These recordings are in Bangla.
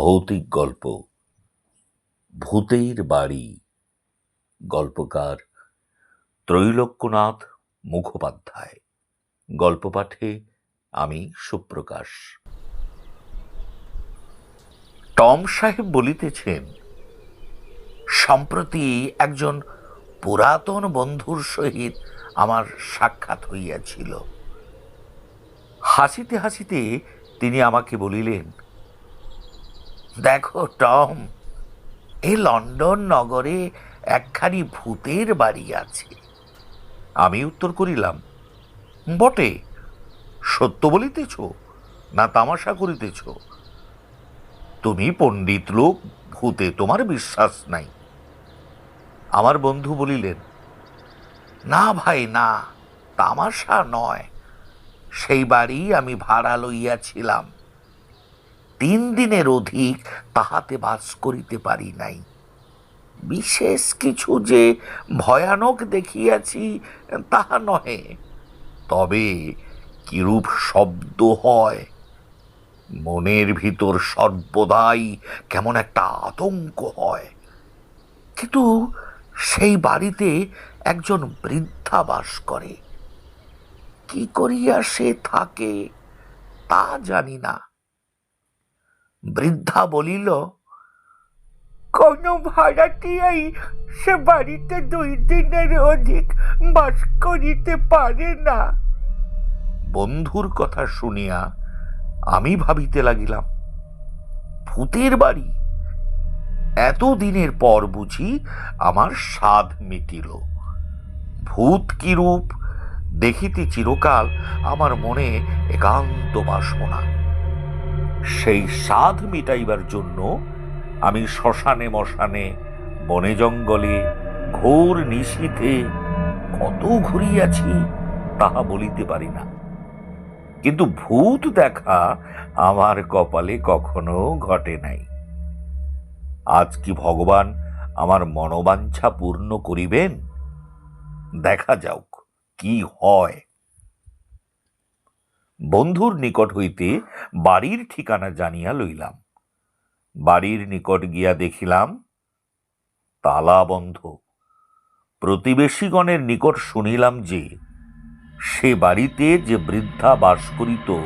ভৌতিক গল্প। ভূতের বাড়ি। গল্পকার ত্রৈলোক্যনাথ মুখোপাধ্যায়। গল্প পাঠে আমি সুপ্রকাশ। টম সাহেব বলিতেছেন, সম্প্রতি একজন পুরাতন বন্ধুর সহিত আমার সাক্ষাৎ হইয়াছিল। হাসিতে হাসিতে তিনি আমাকে বলিলেন দেখো, টম এই লন্ডন নগরে একখানি ভূতের বাড়ি আছে। আমি উত্তর করিলাম, বটে, সত্য বলিতেছ না তামাশা করিতেছ? তুমি পণ্ডিত লোক, ভূতে তোমার বিশ্বাস নাই। আমার বন্ধু বলিলেন, না ভাই, না, তামাশা নয়, সেই বাড়ি আমি ভাড়া লইয়াছিলাম। তিন দিনের অধিক তাহাতে বাস করিতে পারি নাই। বিশেষ কিছু যে ভয়ানক দেখিয়াছি, তাহা নহে। তবে কিরূপ শব্দ হয়? মনের ভিতর সর্বদাই কেমন একটা আতঙ্ক হয়। কিন্তু সেই বাড়িতে একজন বৃদ্ধা বাস করে। কি করিয়া সে থাকে, তা জানি না। বৃদ্ধা বলিল, কোনো ভাড়াটিয়াই সে বাড়িতে দুই দিনের অধিক বাস করিতে পারে না? বন্ধুর কথা শুনিয়া আমি ভাবিতে লাগিলাম, ভূতের বাড়ি? এত দিনের পর বুঝি আমার স্বাদ মিটিল। ভূত কিরূপ দেখিতে চিরকাল আমার মনে একান্ত বাসনা। সেই স্বাদ মিটাইবার জন্য আমি শ্মশানে মশানে, বনে জঙ্গলে, ঘোর নিশীথে কত ঘুরিয়াছি তাহা বলিতে পারি না। কিন্তু ভূত দেখা আমার কপালে কখনো ঘটে নাই। আজ কি ভগবান আমার মনোবাঞ্ছা পূর্ণ করিবেন? দেখা যাওক কি হয়। বন্ধুর নিকট হইতে বাড়ির ঠিকানা জানিয়া লইলাম। বাড়ির নিকট গিয়া দেখিলাম, তালা বন্ধ। প্রতিবেশীগণের নিকট শুনিলাম যে, সে বাড়িতে যে বৃদ্ধা বাস করিত,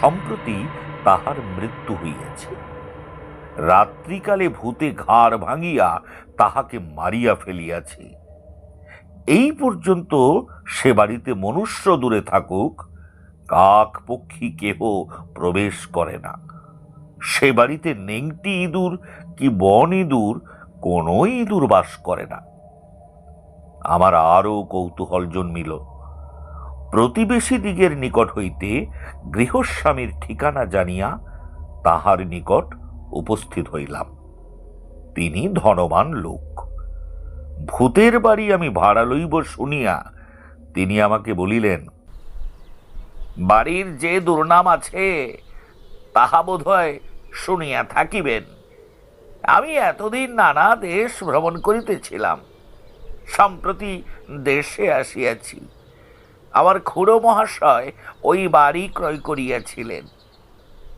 সম্প্রতি তাহার মৃত্যু হইয়াছে। রাত্রিকালে ভূতে ঘাড় ভাঙিয়া তাহাকে মারিয়া ফেলিয়াছে। এই পর্যন্ত সে বাড়িতে মনুষ্য দূরে থাকুক কাক পক্ষী কেহ প্রবেশ করে না। সে বাড়িতে নেংটি ইঁদুর কি বন ইঁদুর কোনো ইঁদুর বাস করে না। আমার আরও কৌতূহল জন্মিল। প্রতিবেশী দিগের নিকট হইতে গৃহস্বামীর ঠিকানা জানিয়া তাহার নিকট উপস্থিত হইলাম। তিনি ধনবান লোক। ভূতের বাড়ি আমি ভাড়া লইব শুনিয়া তিনি আমাকে বলিলেন বাড়ির যে দুর্নাম আছে, তাহা বোধ হয় শুনিয়া থাকিবেন। আমি এতদিন নানা দেশ ভ্রমণ করিতেছিলাম, সম্প্রতি দেশে আসিয়াছি। আমার খুড়ো মহাশয় ওই বাড়ি ক্রয় করিয়াছিলেন।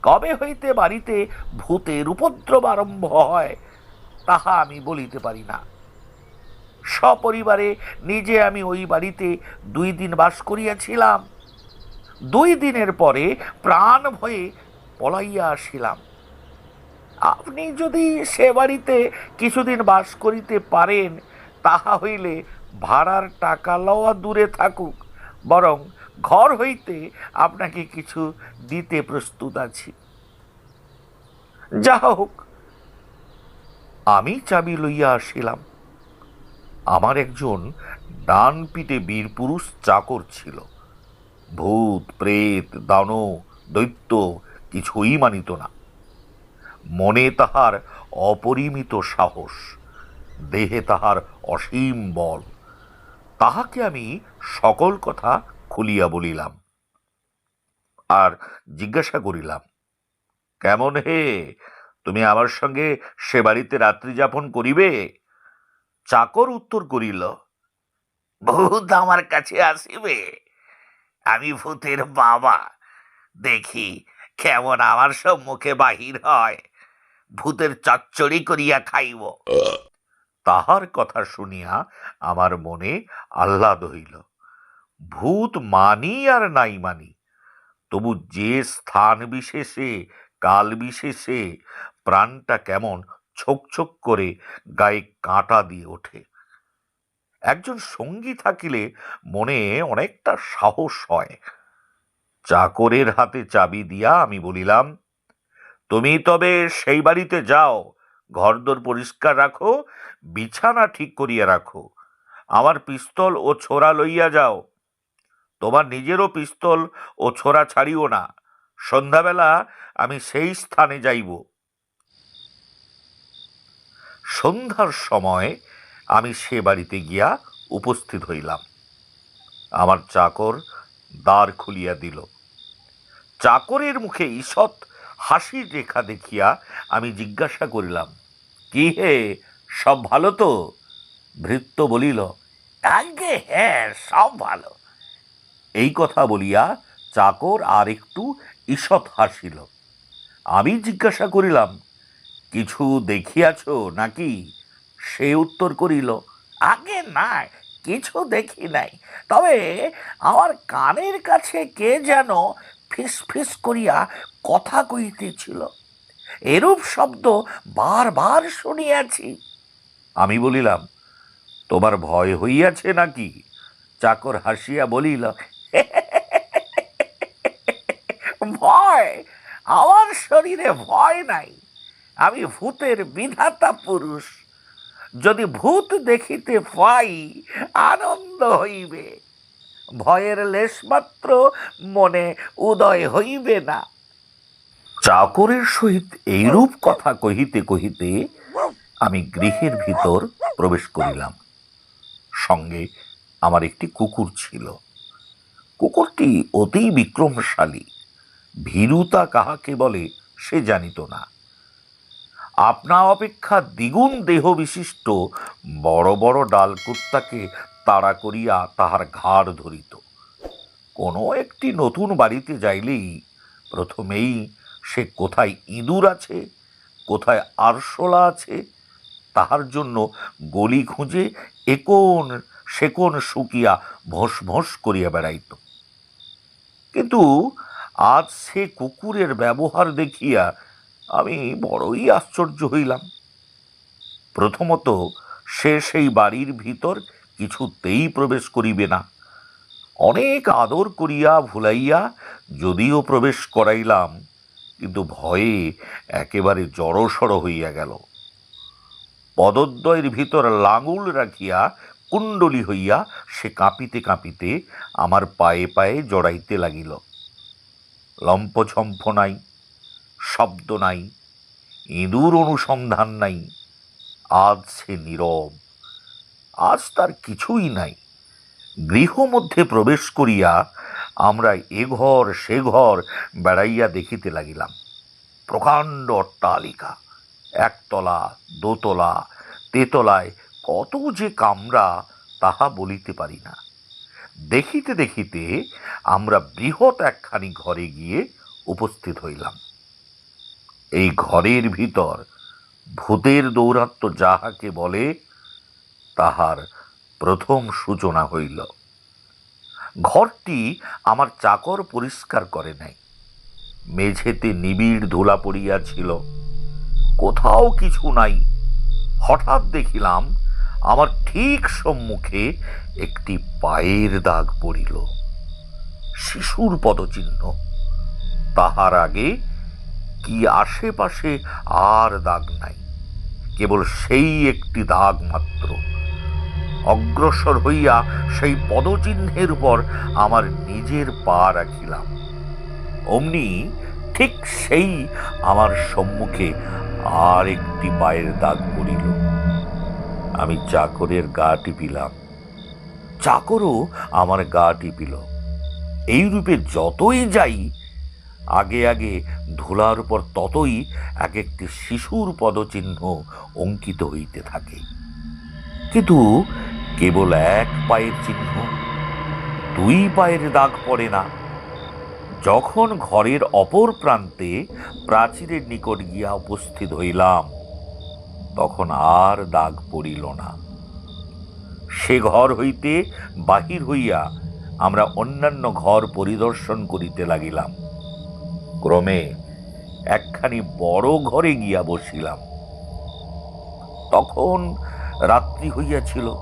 কবে হইতে বাড়িতে ভূতের উপদ্রব আরম্ভ হয়, তাহা আমি বলিতে পারি না। সপরিবারে নিজে আমি ওই বাড়িতে দুই দিন বাস করিয়াছিলাম। দুই দিনের পরে প্রাণ ভয়ে পলাইয়া আসিলাম। আপনি যদি সে বাড়িতে কিছুদিন বাস করিতে পারেন, তাহা হইলে ভাড়ার টাকা লওয়া দূরে থাকুক, বরং ঘর হইতে আপনাকে কিছু দিতে প্রস্তুত আছি। যা হোক, আমি চাবি লইয়া আসিলাম। আমার একজন ডান পিঠে বীরপুরুষ চাকর ছিল। ভূত, প্রেত দানো দৈত্য কিছুই মানিত না। মনে তাহার অপরিমিত সাহস, দেহে তাহার অসীম বল। তাহাকে আমি সকল কথা খুলিয়া বলিলাম আর জিজ্ঞাসা করিলাম, কেমন হে? তুমি আমার সঙ্গে সে বাড়িতে রাত্রি যাপন করিবে? চাকর উত্তর করিল, ভূত আমার কাছে আসিবে। আমি ভূতের বাবা। দেখি কেমন আমার সম্মুখে বাহির হয়। ভূতের চচ্চড়ি করিয়া খাইব। তাহার কথা শুনিয়া আমার মনে আহ্লাদ হইল। ভূত মানি আর নাই মানি। তবু যে স্থান বিশেষে, কাল বিশেষে, প্রাণটা কেমন ছোক ছোক করে গায়ে কাঁটা দিয়ে ওঠে। একজন সঙ্গী থাকিলে মনে অনেকটা সাহস হয়। চাকরের হাতে চাবি দিয়া আমি বলিলাম, তুমি তবে সেই বাড়িতে যাও, ঘরদোর পরিষ্কার রাখো, বিছানা ঠিক করিয়া রাখো। আমার পিস্তল ও ছোরা লইয়া যাও। তোমার নিজেরও পিস্তল ও ছোরা ছাড়িও না। সন্ধ্যাবেলা আমি সেই স্থানে যাইব। সন্ধ্যার সময় আমি সে বাড়িতে গিয়া উপস্থিত হইলাম। আমার চাকর দ্বার খুলিয়া দিল। চাকরের মুখে ঈষৎ হাসির রেখা দেখিয়া আমি জিজ্ঞাসা করিলাম, কি হে, সব ভালো তো? ভৃত্য বলিল আগে হ্যাঁ সব ভালো। এই কথা বলিয়া চাকর আর একটু ঈষৎ হাসিল। আমি জিজ্ঞাসা করিলাম, কিছু দেখিয়াছ নাকি? সে উত্তর করিল, আগে না কিছু দেখি নাই। তবে আমার কানের কাছে কে যেন ফিস ফিস করিয়া কথা কইতেছিল এরূপ শব্দ বারবার শুনিয়াছি। আমি বলিলাম, তোমার ভয় হইয়াছে নাকি? চাকর হাসিয়া বলিল, ভয়? আমার শরীরে ভয় নাই। আমি ভূতের বিধাতা পুরুষ। যদি ভূত দেখিতে পাই, আনন্দ হইবে। ভয়ের লেশমাত্র মনে উদয় হইবে না। চাকরের সহিত এইরূপ কথা কহিতে কহিতে আমি গৃহের ভিতর প্রবেশ করিলাম। সঙ্গে আমার একটি কুকুর ছিল। কুকুরটি অতি বিক্রমশালী। ভীরুতা কাহাকে বলে সে জানিত না। আপনা অপেক্ষা দ্বিগুণ দেহ বিশিষ্ট বড় বড় ডালকুত্তাকে তাড়া করিয়া তাহার ঘাড় ধরিত। কোনো একটি নতুন বাড়িতে যাইলেই প্রথমেই সে কোথায় ইঁদুর আছে, কোথায় আরশোলা আছে, তাহার জন্য গলি খুঁজে একোন সেকোন শুকিয়া ভোঁস ভোঁস করিয়া বেড়াইত। কিন্তু আজ সে কুকুরের ব্যবহার দেখিয়া আমি বড়ই আশ্চর্য হইলাম। প্রথমত, সে সেই বাড়ির ভিতর কিছুতেই প্রবেশ করিবে না। অনেক আদর করিয়া ভুলাইয়া যদিও প্রবেশ করাইলাম, কিন্তু ভয়ে একেবারে জড়সড় হইয়া গেল। পদদ্বয়ের ভিতর লাঙুল রাখিয়া কুণ্ডলি হইয়া সে কাঁপিতে কাঁপিতে আমার পায়ে পায়ে জড়াইতে লাগিল। লম্পছম্প নাই। শব্দ নাই, ইঁদুর অনুসন্ধান নাই, আজ সে নীরব, আজ তার কিছুই নাই। গৃহ মধ্যে প্রবেশ করিয়া আমরা এ ঘর, সে ঘর বেড়াইয়া দেখিতে লাগিলাম। প্রকাণ্ড অট্টালিকা, একতলা, দোতলা, তেতলায় কত যে কামরা তাহা বলিতে পারি না। দেখিতে দেখিতে আমরা বৃহৎ একখানি ঘরে গিয়ে উপস্থিত হইলাম। এই ঘরের ভিতর ভূতের দৌরাত্ম যাহাকে বলে, তাহার প্রথম সূচনা হইল। ঘরটি আমার চাকর পরিষ্কার করে নাই। মেঝেতে নিবিড় ধুলা পড়িয়াছিল কোথাও কিছু নাই। হঠাৎ দেখিলাম, আমার ঠিক সম্মুখে একটি পায়ের দাগ পড়িল। শিশুর পদচিহ্ন। তাহার আগে কি আশেপাশে আর দাগ নাই। কেবল সেই একটি দাগ মাত্র। অগ্রসর হইয়া সেই পদচিহ্নের উপর আমার নিজের পা রাখিলাম। অমনি ঠিক সেই আমার সম্মুখে আর একটি পায়ের দাগ পড়িল। আমি চাকরের গা টিপিলাম চাকরও আমার গা টিপিল এইরূপে যতই যাই আগে আগে ধুলার উপর ততই এক একটি শিশুর পদচিহ্ন অঙ্কিত হইতে থাকে। কিন্তু কেবল এক পায়ের চিহ্ন, দুই পায়ের দাগ পড়ে না। যখন ঘরের অপর প্রান্তে প্রাচীরের নিকট গিয়া উপস্থিত হইলাম, তখন আর দাগ পড়িল না। সে ঘর হইতে বাহির হইয়া আমরা অন্যান্য ঘর পরিদর্শন করিতে লাগিলাম। ক্রমে একখানি বড় ঘরে গিয়া বসিলাম। তখন রাত্রি হইয়াছিল।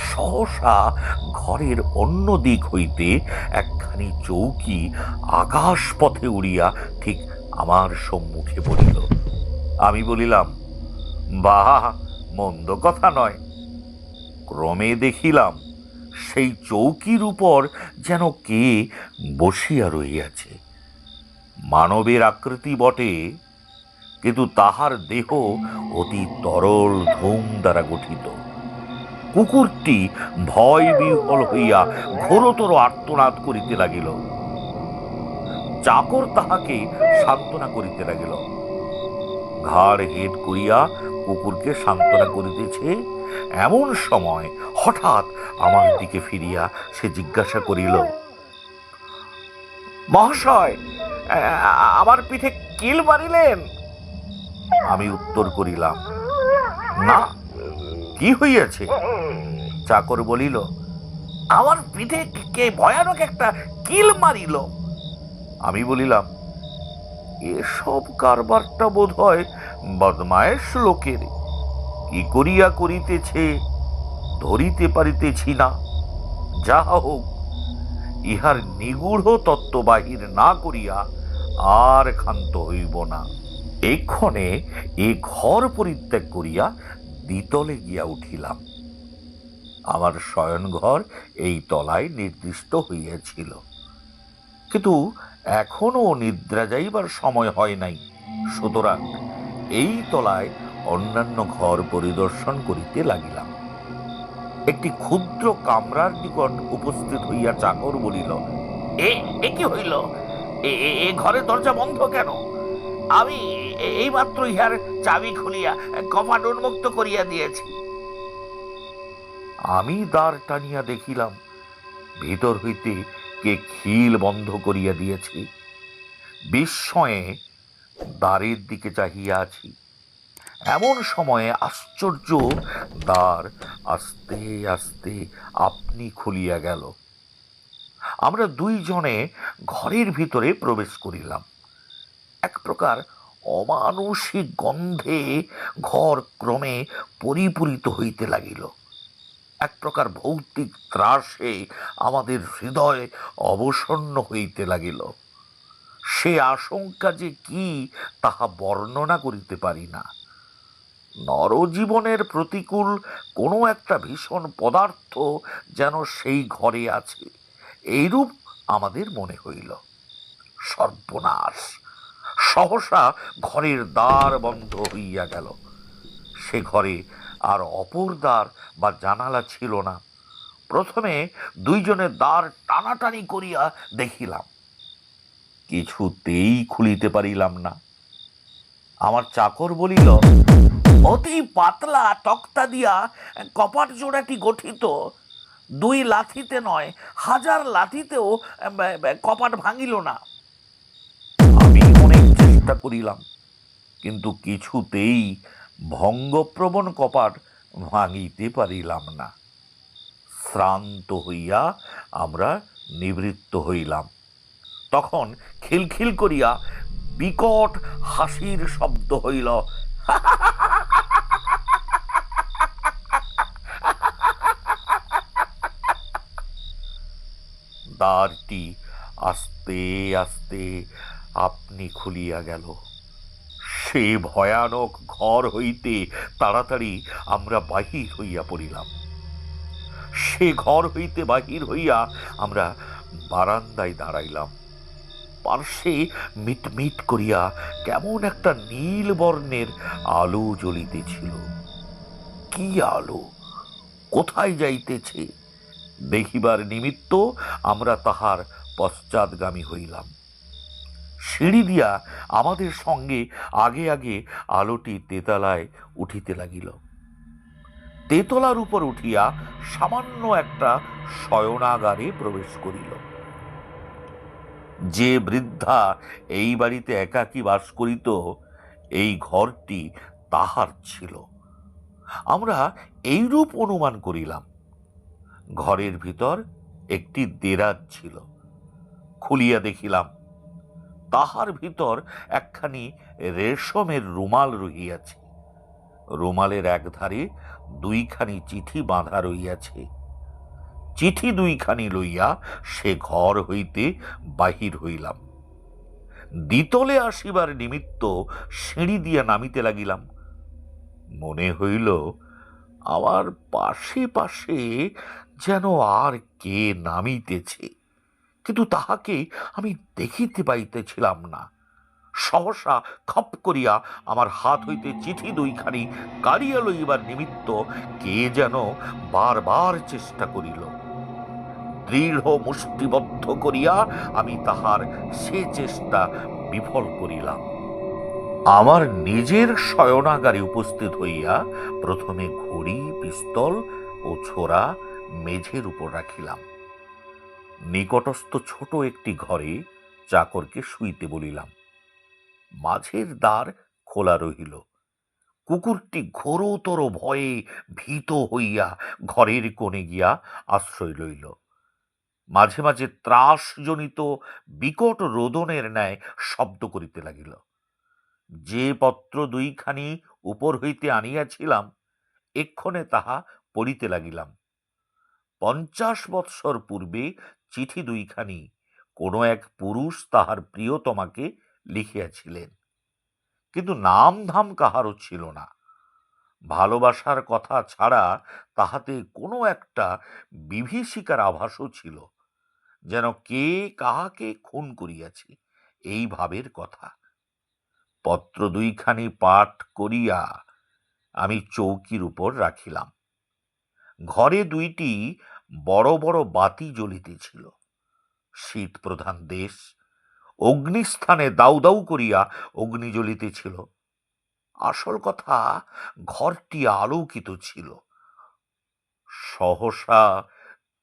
সহসা ঘরের অন্য দিক হইতে একখানি চৌকি আকাশ পথে উড়িয়া ঠিক আমার সম্মুখে পড়িল। আমি বলিলাম, বাহ, মন্দ কথা নয়। ক্রমে দেখিলাম সেই চৌকির উপর যেন কে বসিয়া রহিয়াছে। মানবের আকৃতি বটে, কিন্তু তাহার দেহ অতি তরল ধূম দ্বারা গঠিত। কুকুরটি ভয় বিহল হইয়া ঘোরতর আর্তনাদ করিতে লাগিল। চাকর তাহাকে সান্ত্বনা করিতে লাগিল। ঘাড় হেট করিয়া কুকুরকে সান্ত্বনা করিতেছে, এমন সময় হঠাৎ আমার দিকে ফিরিয়া সে জিজ্ঞাসা করিল, মহাশয় আমার পিঠে কিল মারিলেন? আমি উত্তর করিলাম, না, কি হইয়াছে? চাকর বলিল, আমার পিঠে কে ভয়ানক একটা কিল মারিল। আমি বলিলাম, এসব কারবারটা বোধ হয় বদমায়েশ লোকের। কি করিয়া করিতেছে, ধরিতে পারিতেছি না। যাহা হোক, ইহার নিগূঢ় তত্ত্ব বাহির না করিয়া আর ক্ষান্ত হইব না। এক্ষণে এ ঘর পরিত্যাগ করিয়া দ্বিতলে গিয়া উঠিলাম। আমার শয়নঘর এই তলায় নির্দিষ্ট হইয়াছিল। কিন্তু এখনও নিদ্রা যাইবার সময় হয় নাই। সুতরাং এই তলায় অন্যান্য ঘর পরিদর্শন করিতে লাগিলাম। একটি ক্ষুদ্র কামরার নিকট উপস্থিত হইয়া চাকর বলিল, এ কি হইল? এ ঘরের দরজা বন্ধ কেন? আমি এই মাত্র ইহার চাবি খুলিয়া কপাট উন্মুক্ত করিয়া দিয়েছি। আমি দ্বার টানিয়া দেখিলাম, ভিতর হইতে কে খিল বন্ধ করিয়া দিয়েছে। বিস্ময়ে দ্বারের দিকে চাহিয়া আছি। এমন সময়ে আশ্চর্য দ্বার আস্তে আস্তে আপনি খুলিয়া গেল। আমরা দুইজনে ঘরের ভিতরে প্রবেশ করিলাম। এক প্রকার অমানুষিক গন্ধে ঘর ক্রমে পরিপূরিত হইতে লাগিল। এক প্রকার ভৌতিক ত্রাসে আমাদের হৃদয় অবসন্ন হইতে লাগিল। সে আশঙ্কা যে কি, তাহা বর্ণনা করিতে পারি না। নরজীবনের প্রতিকূল কোনো একটা ভীষণ পদার্থ যেন সেই ঘরে আছে। এইরূপ আমাদের মনে হইল। সর্বনাশ। সহসা ঘরের দ্বার বন্ধ হইয়া গেল। সে ঘরে আর অপর দ্বার বা জানালা ছিল না। প্রথমে দুইজনের দ্বার টানাটানি করিয়া দেখিলাম। কিছুতেই খুলিতে পারিলাম না। আমার চাকর বলিল, অতি পাতলা তক্তা দিয়া কপাট জোড়াটি গঠিত। দুই লাথিতে নয় হাজার আহ, কপাট ভাঙিল না। আমি অনেক চেষ্টা করিলাম কিন্তু কিছুতেই ভঙ্গপ্রবণ কপাট ভাঙিতে পারিলাম না। শ্রান্ত হইয়া আমরা নিবৃত্ত হইলাম। তখন খিলখিল করিয়া বিকট হাসির শব্দ হইল দ্বারটি আস্তে আস্তে আপনি খুলিয়া গেল। সে ভয়ানক ঘর হইতে তাড়াতাড়ি আমরা বাহির হইয়া পড়িলাম। সে ঘর হইতে বাহির হইয়া আমরা বারান্দায় দাঁড়াইলাম। পার্শ্বে মিটমিট করিয়া কেমন একটা নীল বর্ণের আলো জ্বলিতেছিল। কি আলো? কোথায় যাইতেছে? দেখিবার নিমিত্ত আমরা তাহার পশ্চাৎগামী হইলাম। সিঁড়ি দিয়া আমাদের সঙ্গে আগে আগে আলোটি তেতালায় উঠিতে লাগিল। তেতলার উপর উঠিয়া সামান্য একটা শয়নাগারে প্রবেশ করিল। যে বৃদ্ধা এই বাড়িতে একাকী বাস করিত, এই ঘরটি তাহার ছিল। আমরা এইরূপ অনুমান করিলাম। ঘরের ভিতর একটি দেরাজ ছিল। খুলিয়া দেখিলাম, তাহার ভিতর একখানি রেশমের রুমাল রহিয়াছে। রুমালের একধারে দুইখানি চিঠি বাঁধা রইয়াছে চিঠি দুইখানি লইয়া সে ঘর হইতে বাহির হইলাম। দ্বিতলে আসিবার নিমিত্ত সিঁড়ি দিয়া নামিতে লাগিলাম। মনে হইল আমার পাশে পাশে যেন আর কে নামিতেছে। কিন্তু তাহাকে আমি দেখিতে পাইতেছিলাম না। সহসা খপ করিয়া আমার হাত হইতে চিঠি দুইখানি কাড়িয়া লইবার নিমিত্ত কে যেন বারবার চেষ্টা করিল। দৃঢ় মুষ্টিবদ্ধ করিয়া আমি তাহার সে চেষ্টা বিফল করিলাম। আমার নিজের শয়নাগারে উপস্থিত হইয়া প্রথমে ঘড়ি, পিস্তল ও ছোরা মেঝের উপর রাখিলাম। নিকটস্থ ছোট একটি ঘরে চাকরকে শুইতে বলিলাম। মাঝের দ্বার খোলা রহিল। কুকুরটি ঘোরতর ভয়ে ভীত হইয়া ঘরের কোণে গিয়া আশ্রয় লইল। মাঝে মাঝে ত্রাসজনিত বিকট রোদনের ন্যায় শব্দ করিতে লাগিল। যে পত্র দুইখানি উপর হইতে আনিয়াছিলাম, এক্ষণে তাহা পড়িতে লাগিলাম। পঞ্চাশ বৎসর পূর্বে চিঠি দুইখানি কোনো এক পুরুষ তাহার প্রিয়তমাকে লিখিয়াছিলেন। কিন্তু নাম ধাম কাহারও ছিল না। ভালোবাসার কথা ছাড়া তাহাতে কোনো একটা বিভীষিকার আভাসও ছিল, যেন কে কাহাকে খুন করিয়াছে এই ভাবের কথা। পত্র দুইখানি পাঠ করিয়া আমি চৌকির উপর রাখিলাম। ঘরে দুইটি বড় বড় বাতি জ্বলিতেছিল। শীত প্রধান দেশ অগ্নিস্থানে দাউ দাউ করিয়া অগ্নি জ্বলিতেছিল। আসল কথা, ঘরটি আলোকিত ছিল। সহসা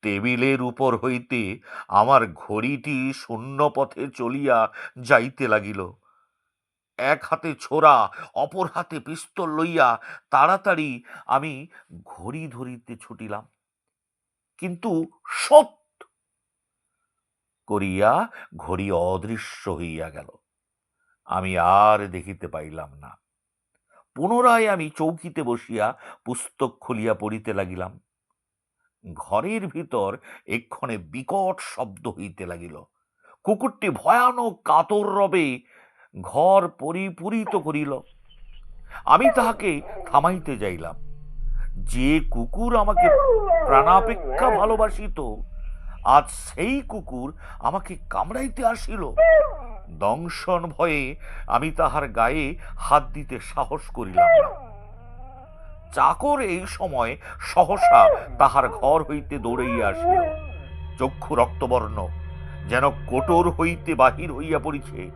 টেবিলের উপর হইতে আমার ঘড়িটি শূন্য পথে চলিয়া যাইতে লাগিল। এক হাতে ছোড়া, অপর হাতে পিস্তল লইয়া তাড়াতাড়ি আমি ঘড়ি ধরিতে ছুটিলাম। কিন্তু সৎ করিয়া ঘড়ি অদৃশ্য হইয়া গেল। আমি আর দেখিতে পাইলাম না। পুনরায় আমি চৌকিতে বসিয়া পুস্তক খুলিয়া পড়িতে লাগিলাম। ঘরের ভিতর এক্ষণে বিকট শব্দ হইতে লাগিল। কুকুরটি ভয়ানক কাতর রবে ঘর পরিপূরিত করিল। আমি তাহাকে থামাইতে যাইলাম। যে কুকুর আমাকে প্রাণাপেক্ষা ভালোবাসিত, আজ সেই কুকুর আমাকে কামড়াইতে আসিল। দংশন ভয়ে আমি তাহার গায়ে হাত দিতে সাহস করিলাম চাকর এই সময় সহসা তাহার ঘর হইতে দৌড়াইয়া আসিল। চক্ষু রক্তবর্ণ, যেন কোটর হইতে বাহির হইয়া পড়িছে।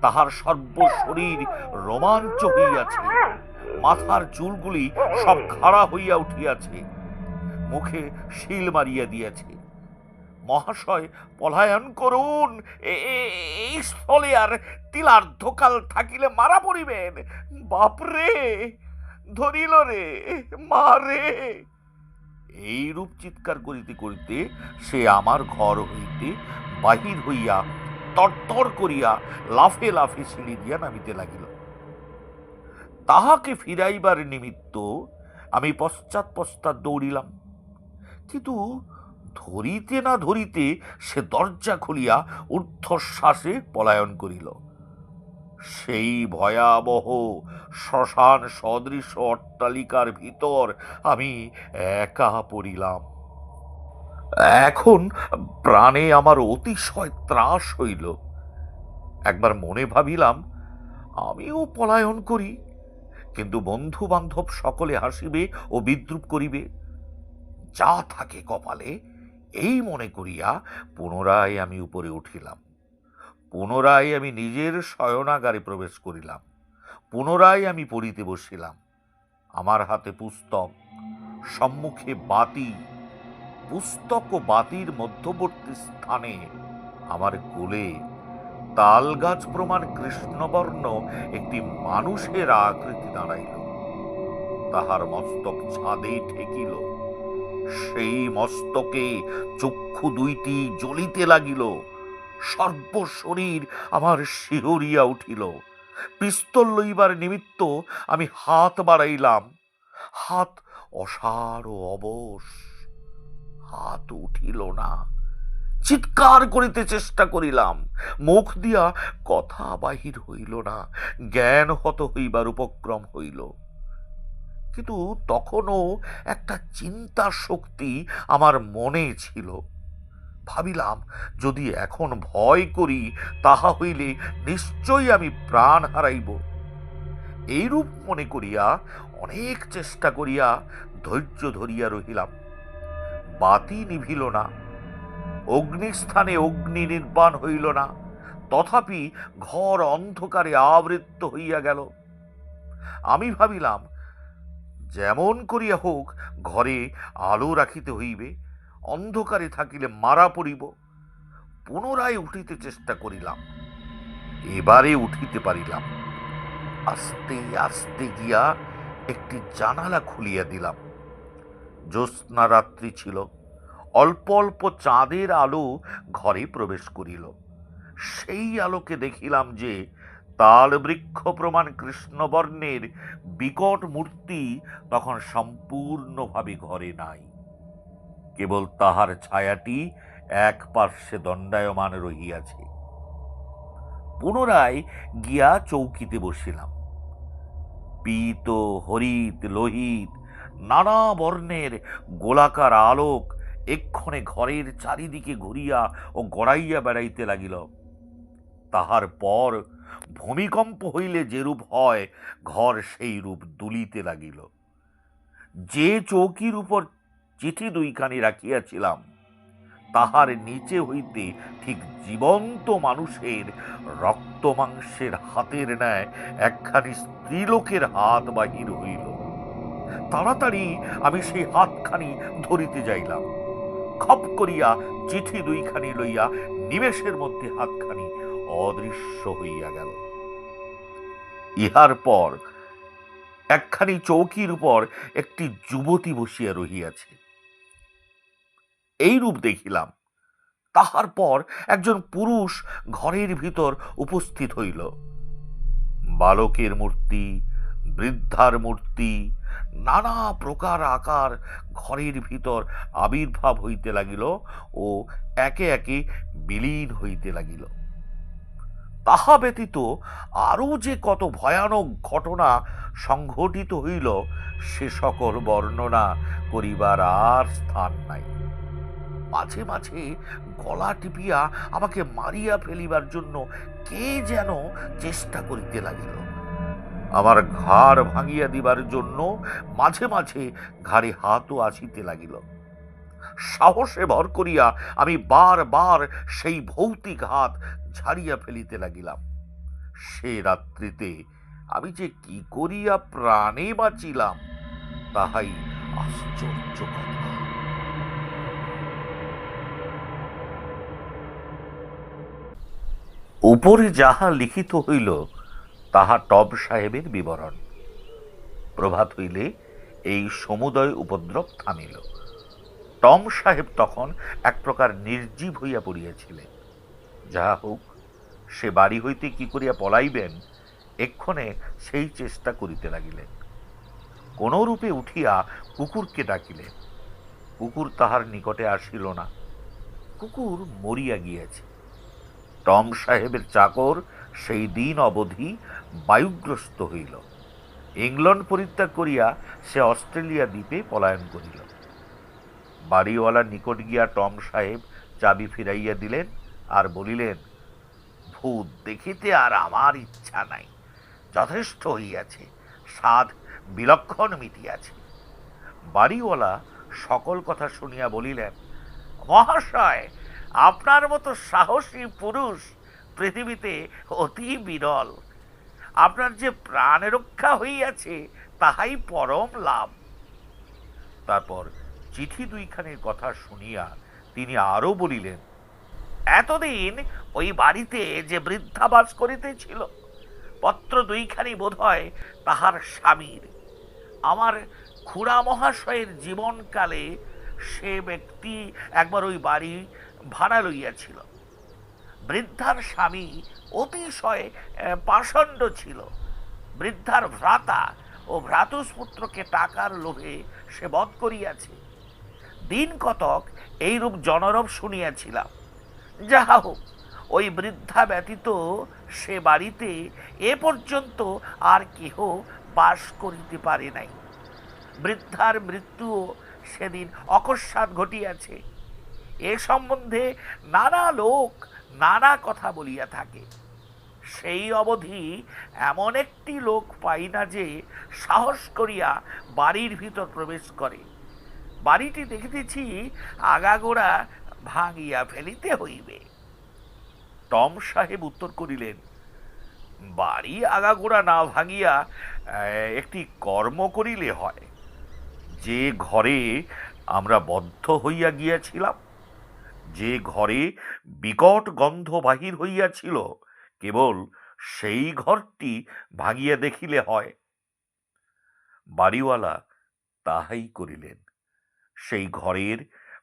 তাহার সর্ব শরীর রোমাঞ্চ হইয়াছে। মাথার চুলগুলি সব খাড়া হইয়া উঠিয়াছে। মুখে শিল মারিয়া দিয়াছে। মহাশয়, পলায়ন করুন। এই স্থলে আর তিলার্ধকাল থাকিলে মারা পড়িবেন। বাপরে, ধরিল রে, মারে। এই রূপ চিৎকার করিতে করিতে সে আমার ঘর হইতে বাহির হইয়া তরতর করিয়া লাফে লাফে সিঁড়ি দিয়া নামিতে লাগিল। তাহাকে ফিরাইবার নিমিত্ত আমি পশ্চাৎ পশ্চাৎ দৌড়িলাম। কিন্তু ধরিতে না ধরিতে সে দরজা খুলিয়া ঊর্ধ্বশ্বাসে পলায়ন করিল। সেই ভয়াবহ শ্মশান সদৃশ অট্টালিকার ভিতর আমি একা পড়িলাম। এখন প্রাণে আমার অতিশয় ত্রাস হইল। একবার মনে ভাবিলাম, আমিও পলায়ন করি। কিন্তু বন্ধু বান্ধব সকলে হাসিবে ও বিদ্রুপ করিবে। যা থাকে কপালে, এই মনে করিয়া পুনরায় আমি উপরে উঠিলাম। পুনরায় আমি নিজের শয়নাগারে প্রবেশ করিলাম। পুনরায় আমি পড়িতে বসিলাম। আমার হাতে পুস্তক, সম্মুখে বাতি। পুস্তক ও বাতির মধ্যবর্তী স্থানে আমার কোলে তাল গাছ প্রমাণ কৃষ্ণবর্ণ একটি মানুষের আকৃতি দাঁড়াইল। তাহার মস্তক ছাদে ঠেকিল। সেই মস্তকে চক্ষু দুইটি জ্বলিতে লাগিল। সর্বশরীর আমার শিহরিয়া উঠিল। পিস্তল লইবার নিমিত্ত আমি হাত বাড়াইলাম। হাত অসার ও অবশ। হাত উঠিল না। চিৎকার করিতে চেষ্টা করিলাম। মুখ দিয়া কথা বাহির হইল না, জ্ঞান হত হইবার উপক্রম হইল। কিন্তু তখনও একটা চিন্তা শক্তি আমার মনে ছিল। ভাবিলাম, যদি এখন ভয় করি, তাহা হইলে নিশ্চয়ই আমি প্রাণ হারাইব। এইরূপ মনে করিয়া অনেক চেষ্টা করিয়া ধৈর্য ধরিয়া রহিলাম। বাতি নিভিল না। অগ্নিস্থানে অগ্নি নির্বাণ হইল না। তথাপি ঘর অন্ধকারে আবৃত্ত হইয়া গেল। আমি ভাবিলাম, যেমন করিয়া হোক ঘরে আলো রাখিতে হইবে, অন্ধকারে থাকিলে মারা পড়িব, পুনরায় উঠিতে চেষ্টা করিলাম, এবারে উঠিতে পারিলাম। আস্তে আস্তে গিয়া একটি জানালা খুলিয়া দিলাম। জ্যোৎস্না রাত্রি ছিল। অল্প অল্প চাঁদের আলো ঘরে প্রবেশ করিল। সেই আলোকে দেখিলাম যে তাল বৃক্ষ প্রমাণ কৃষ্ণবর্ণের বিকট মূর্তি তখন সম্পূর্ণভাবে ঘরে নাই। কেবল তাহার ছায়াটি এক পার্শ্বে দণ্ডায়মান রহিয়াছে। পুনরায় গিয়া চৌকিতে বসিলাম। পীত, হরিত, লোহিত, নানা বর্ণের গোলাকার আলোক এক্ষণে ঘরের চারিদিকে ঘুরিয়া ও গড়াইয়া বেড়াইতে লাগিল। তাহার পর ভূমিকম্প হইলে যেরূপ হয়, ঘর সেই রূপ দুলিতে লাগিল। যে চৌকির উপর চিঠি দুইখানি রাখিয়াছিলাম, তাহার নিচে হইতে ঠিক জীবন্ত মানুষের রক্ত মাংসের হাতের ন্যায় একখানি স্ত্রীলোকের হাত বাহির হইল। তাড়াতাড়ি আমি সেই হাতখানি ধরিতে যাইলাম। খপ করিয়া চিঠি দুইখানি লইয়া নিমেষের মধ্যে হাতখানি অদৃশ্য হইয়া গেল। ইহার পর একখানি চৌকির উপর একটি যুবতী বসিয়া রহিয়াছে। এই রূপ দেখিলাম, তাহার পর একজন পুরুষ ঘরের ভিতর উপস্থিত হইল। বালকের মূর্তি, বৃদ্ধার মূর্তি নানা প্রকার আকার ঘরের ভিতর আবির্ভাব হইতে লাগিল ও একে একে বিলীন হইতে লাগিল। তাহা ব্যতীত আরও যে কত ভয়ানক ঘটনা সংঘটিত হইল, সে সকল বর্ণনা করিবার আর স্থান নাই। মাঝে মাঝে গলা টিপিয়া আমাকে মারিয়া ফেলিবার জন্য কে যেন চেষ্টা করিতে লাগিল। আমার ঘাড় ভাঙিয়া দিবার জন্য মাঝে মাঝে ঘাড়ে হাতও আসিতে লাগিল। সাহসে ভর করিয়া আমি বারবার সেই ভৌতিক হাত ঝাড়িয়া ফেলিতে লাগিলাম। সে রাত্রিতে আমি যে কি করিয়া প্রাণে বাঁচিলাম, তাহাই আশ্চর্য উপরে যাহা লিখিত হইল তাহা টব সাহেবের বিবরণ। প্রভাত হইলে এই সমুদয় উপদ্রব থামিল। টম সাহেব তখন এক প্রকার নির্জীব হইয়া পড়িয়াছিলেন। যাহা হোক, সে বাড়ি হইতে কি করিয়া পলাইবেন, এক্ষণে সেই চেষ্টা করিতে লাগিলেন। কোন রূপে উঠিয়া কুকুরকে ডাকিলেন। কুকুর তাহার নিকটে আসিল না। কুকুর মরিয়া গিয়াছে। টম সাহেবের চাকর সেই দিন অবধি বায়ুগ্রস্ত হইল। ইংল্যান্ড পরিত্যাগ করিয়া সে অস্ট্রেলিয়া দ্বীপে পলায়ন করিল। বাড়িওয়ালার নিকট গিয়া টম সাহেব চাবি ফিরাইয়া দিলেন আর বলিলেন, ভূত, দেখিতে আর আমার ইচ্ছা নাই। যথেষ্ট হইয়াছে। সাধ বিলক্ষণ মিটিয়াছে। বাড়িওয়ালা সকল কথা শুনিয়া বলিলেন, মহাশয়, আপনার মতো সাহসী পুরুষ পৃথিবীতে অতি বিরল। আপনার যে প্রাণ রক্ষা হইয়াছে, তাহাই পরম লাভ। তারপর চিঠি দুইখানির কথা শুনিয়া তিনি আরও বলিলেন, এতদিন ওই বাড়িতে যে বৃদ্ধাবাস করিতেছিল, পত্র দুইখানি বোধ হয় তাহার স্বামীর। আমার খুড়া মহাশয়ের জীবনকালে সে ব্যক্তি একবার ওই বাড়ি ভাড়া লইয়াছিল। বৃদ্ধার স্বামী অতিশয় পাষণ্ড ছিল। বৃদ্ধার ভ্রাতা ও ভ্রাতুষ্পুত্রকে টাকার লোভে সে বধ করিয়াছে। দিন কতক এইরূপ জনরব শুনিয়াছিলাম। যাহা হোক, ওই বৃদ্ধা ব্যতীত সে বাড়িতে এ পর্যন্ত আর কেহ বাস করিতে পারে নাই। বৃদ্ধার মৃত্যুও সেদিন অকস্মাৎ ঘটিয়াছে। এ সম্বন্ধে নানা লোক নানা কথা বলিয়া থাকে। সেই অবধি এমন একটি লোক পাই না যে সাহস করিয়া বাড়ির ভিতর প্রবেশ করে। বাড়িটি দেখিতেছি আগাগোড়া ভাঙিয়া ফেলিতে হইবে। টম সাহেব উত্তর করিলেন, বাড়ি আগাগোড়া না ভাঙিয়া একটি কর্ম করিলে হয়। যে ঘরে আমরা বদ্ধ হইয়া গিয়াছিলাম যে ঘরে বিকট গন্ধ বাহির হইয়াছিল, কেবল সেই ঘরটি ভাঙিয়া দেখিলে হয়। বাড়িওয়ালা তাহাই করিলেন। সেই ঘরের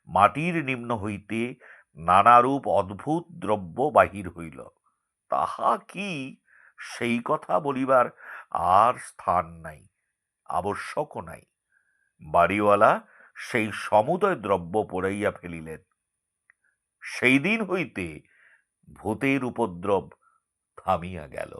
মাটির নিম্ন হইতে নানারূপ অদ্ভুত দ্রব্য বাহির হইল। তাহা কি? সেই কথা বলিবার আর স্থান নাই, আবশ্যকও নাই। বাড়িওয়ালা সেই সমুদয় দ্রব্য পড়াইয়া ফেলিলেন। সেই দিন হইতে ভূতের উপদ্রব থামিয়া গেল।